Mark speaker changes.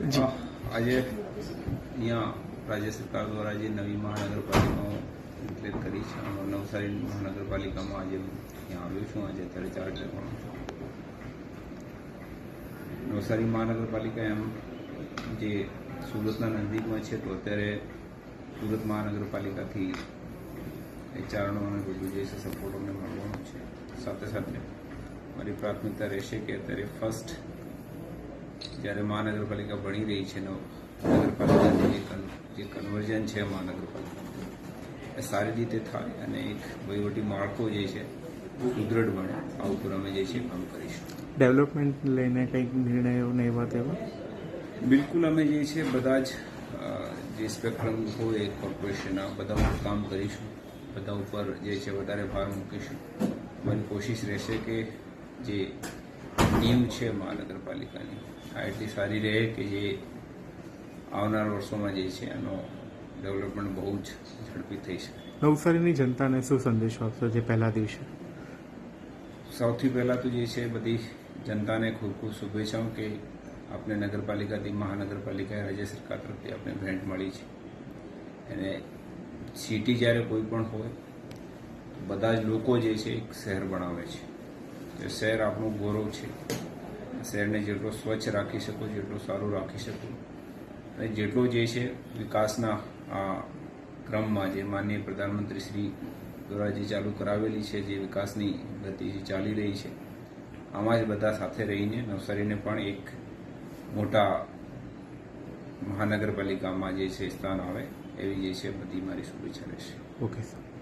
Speaker 1: આજે અહીંયા રાજ્ય સરકાર દ્વારા જે નવી મહાનગરપાલિકાઓ ડિક્લેર કરી છે નવસારી મહાનગરપાલિકામાં આજે અહીંયા આવ્યો છું, આજે અત્યારે ચાર્જ લેવાનો છું. નવસારી મહાનગરપાલિકા એમ જે સુરતના નજીકમાં છે, તો અત્યારે સુરત મહાનગરપાલિકાથી એચઆરનો અને બધું જે છે સપોર્ટ અમને મળવાનો છે. સાથે સાથે મારી પ્રાથમિકતા રહેશે કે અત્યારે ફર્સ્ટ જ્યારે મહાનગરપાલિકા ભણી રહી છે એનો નગરપાલિકાનું જે કન- કન્વર્ઝન છે મહાનગરપાલિકા એ સારી રીતે થાય અને એક વહીવટી માળખો જે છે સુદૃઢ બને. આ ઉપર અમે જે છે કામ કરીશું.
Speaker 2: ડેવલપમેન્ટ લઈને કંઈક નિર્ણયો ને એવા? તેવા
Speaker 1: બિલકુલ અમે જે છે બધા જ જે સ્પેક્ટ્રમ હોય કોર્પોરેશનના બધા ઉપર કામ કરીશું. બધા ઉપર જે છે વધારે ભાર મૂકીશું. અમારી કોશિશ રહેશે કે જે નિયમ છે મહાનગરપાલિકાની એટલી સારી રહે કે જે આવનાર વર્ષોમાં જે છે એનો ડેવલપમેન્ટ બહુ જ ઝડપી થઈ શકે.
Speaker 2: નવસારીની જનતાને શું સંદેશો આપશો જે પહેલા દિવસે?
Speaker 1: સૌથી પહેલાં તો જે છે બધી જનતાને ખૂબ ખૂબ શુભેચ્છાઓ કે આપને નગરપાલિકાથી મહાનગરપાલિકા રાજ્ય સરકાર તરફથી આપને ગ્રાન્ટ મળી છે. અને સિટી જ્યારે કોઈ પણ હોય બધા જ લોકો જે છે એક શહેર બનાવે છે. તો શહેર આપણું ગૌરવ છે. શહેરને જેટલો સ્વચ્છ રાખી શકો, જેટલું સારું રાખી શકો. અને જેટલો જે છે વિકાસના આ ક્રમમાં જે માનનીય પ્રધાનમંત્રી શ્રી દ્વારા જે ચાલુ કરાવેલી છે, જે વિકાસની ગતિ જે ચાલી રહી છે, આમાં જ બધા સાથે રહીને નવસારીને પણ એક મોટા મહાનગરપાલિકામાં જે છે સ્થાન આવે, એવી જે છે બધી મારી શુભેચ્છા રહેશે.
Speaker 2: Okay sir